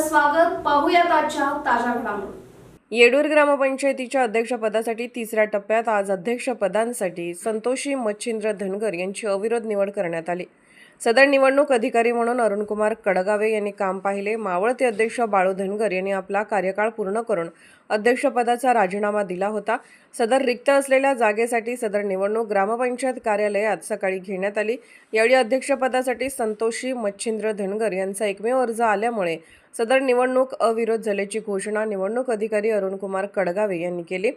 स्वागत पाहूयात आजच्या ताज्या घडामोडी. येडूर ग्रामपंचायतीच्या अध्यक्षपदासाठी तिसऱ्या टप्प्यात आज अध्यक्षपदांसाठी संतोषी मच्छिंद्र धनगर यांची अविरोध निवड करण्यात आली. सदर निवडणूक अधिकारी म्हणून अरुणकुमार कडगावे यांनी काम पाहिले. मावळते अध्यक्ष बाळू धनगर यांनी आपला कार्यकाळ पूर्ण करून अध्यक्षपदाचा राजीनामा दिला होता. सदर रिक्त असलेल्या जागेसाठी सदर निवडणूक ग्रामपंचायत कार्यालयात सकाळी घेण्यात आली. यावेळी अध्यक्षपदासाठी संतोषी मच्छिंद्र धनगर यांचा एकमेव अर्ज आल्यामुळे सदर निवडणूक अविरोध झाल्याची घोषणा निवडणूक अधिकारी अरुणकुमार कडगावे यांनी केली.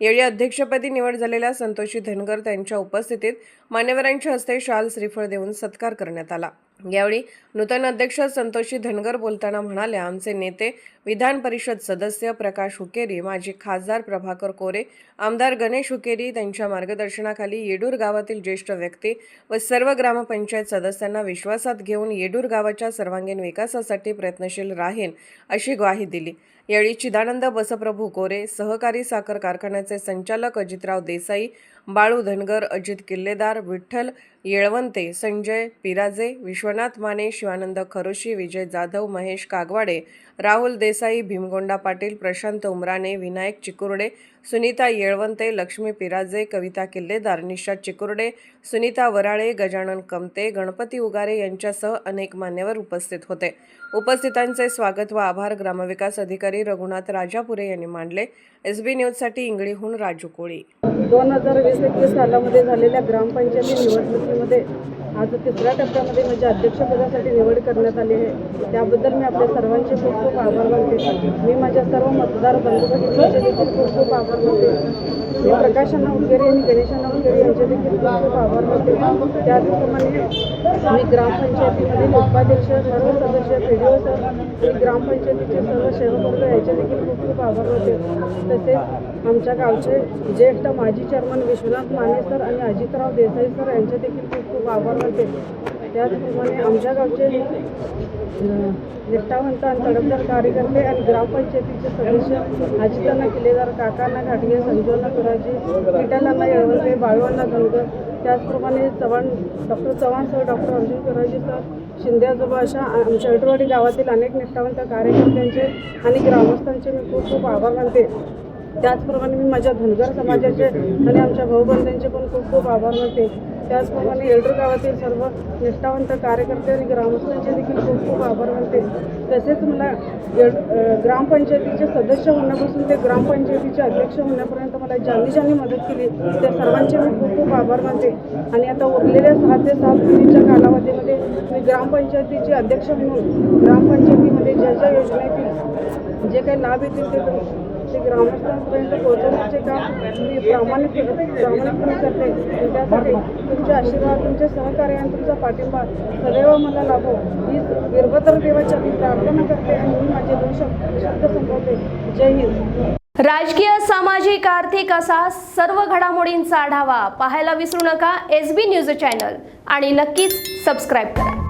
यावेळी अध्यक्षपदी निवड झालेल्या संतोषी धनगर त्यांच्या उपस्थितीत मान्यवरांच्या हस्ते शाल श्रीफळ देऊन सत्कार करण्यात आला. यावेळी नूतन अध्यक्ष संतोषी धनगर बोलताना म्हणाले आमचे नेते विधान परिषद सदस्य प्रकाश हुकेरी माजी खासदार प्रभाकर कोरे आमदार गणेश हुकेरी त्यांच्या मार्गदर्शनाखाली येडूर गावातील ज्येष्ठ व्यक्ती व सर्व ग्रामपंचायत सदस्यांना विश्वासात घेऊन येडूर गावाच्या सर्वांगीण विकासासाठी प्रयत्नशील राहीन अशी ग्वाही दिली. यावेळी चिदानंद बसप्रभू कोरे सहकारी साखर कारखान्याचे संचालक अजितराव देसाई बाळू धनगर अजित किल्लेदार विठ्ठल येळवंते संजय पिराजे विश्वनाथ माने शिवानंद खरोशी विजय जाधव महेश कागवाडे राहुल देसाई भीमगोंडा पाटील प्रशांत उमराणे विनायक चिकुर्डे सुनीता येळवंते लक्ष्मी पिराजे कविता किल्लेदार निशा चिकुर्डे सुनीता वराळे गजानन कमते गणपती उगारे यांच्यासह अनेक मान्यवर उपस्थित होते. उपस्थितांचे स्वागत व आभार ग्रामविकास अधिकारी रघुनाथ राजापुरे यांनी मांडले. एस बी न्यूजसाठी इंगळीहून राजू कोळी. दोन हजार वीस एकवीस सालामध्ये झालेल्या ग्रामपंचायती निवडणुकीमध्ये आज तिसऱ्या टप्प्यामध्ये माझ्या अध्यक्षपदासाठी निवड करण्यात आली आहे. त्याबद्दल मी आपल्या सर्वांचे खूप खूप आभार मानते. मी माझ्या सर्व मतदार बंधू भगिनींचे देखील खूप खूप आभार मानते. मी प्रकाशांना उदगेरे आणि गणेशांना उदगेरे यांचे देखील खूप खूप आभार मानते त्याचप्रमाणे मी ग्रामपंचायतीमधील उपाध्यक्ष सर्व सदस्य पी डी ओ सर आणि ग्रामपंचायतीचे सर्व सेवकवर्ग यांचे देखील खूप खूप आभार मानते तसेच आमच्या गावचे ज्येष्ठ माजी चेअरमन विश्वनाथ माने सर आणि अजितराव देसाई सर यांचे देखील खूप खूप आभार मानते त्याचप्रमाणे आमच्या गावचे निष्ठावंत आणि तडफदार कार्यकर्ते आणि ग्रामपंचायतीचे सदस्य अजितांना किल्लेदार काकांना घाटगे संजोना कुराजी विठ्ठलांना येळवसे बाळवांना धनगर त्याचप्रमाणे Chavan doctor Chavan sir doctor Arjun Kuraji sir Shinde आजोबा अशा आमच्या गावातील अनेक निष्ठावंत कार्यकर्त्यांचे आणि ग्रामस्थांचे मी खूप खूप आभार मानते. त्याचप्रमाणे मी माझ्या धनगर समाजाचे आणि आमच्या भाऊबंधांचे पण खूप खूप आभार मानते. त्याचप्रमाणे येळडूर गावातील सर्व निष्ठावंत कार्यकर्ते आणि ग्रामस्थांचे देखील खूप खूप आभार मानते. तसेच मला येड ग्रामपंचायतीचे सदस्य होण्यापासून ते ग्रामपंचायतीचे अध्यक्ष होण्यापर्यंत मला ज्यांनी ज्यांनी मदत केली त्या सर्वांचे मी खूप खूप आभार मानते. आणि आता उरलेल्या सहा ते सात महिन्याच्या कालावधीमध्ये मी ग्रामपंचायतीचे अध्यक्ष म्हणून ग्रामपंचायतीमध्ये ज्या ज्या योजनेतील जे काही लाभ येतील ते ते ग्रामस्थांपर्यंत पोहोचवण्याचे काम मी प्रामाणिक प्रामाणिकपणे करते. त्यासाठी तुमचे आशीर्वाद तुमचे सहकार्य आणि तुमचा पाठिंबा सदैव मला लाभो. ही वीरभद्र देवाच्या मी प्रार्थना करते आणि मी माझे दोन शब्द शब्द संपवते. जय हिंद. राजकीय सामाजिक आर्थिक असा सर्व घडामोडींचा आढावा पाहायला विसरू नका. एस बी न्यूज चॅनल आणि नक्कीच सबस्क्राईब करा.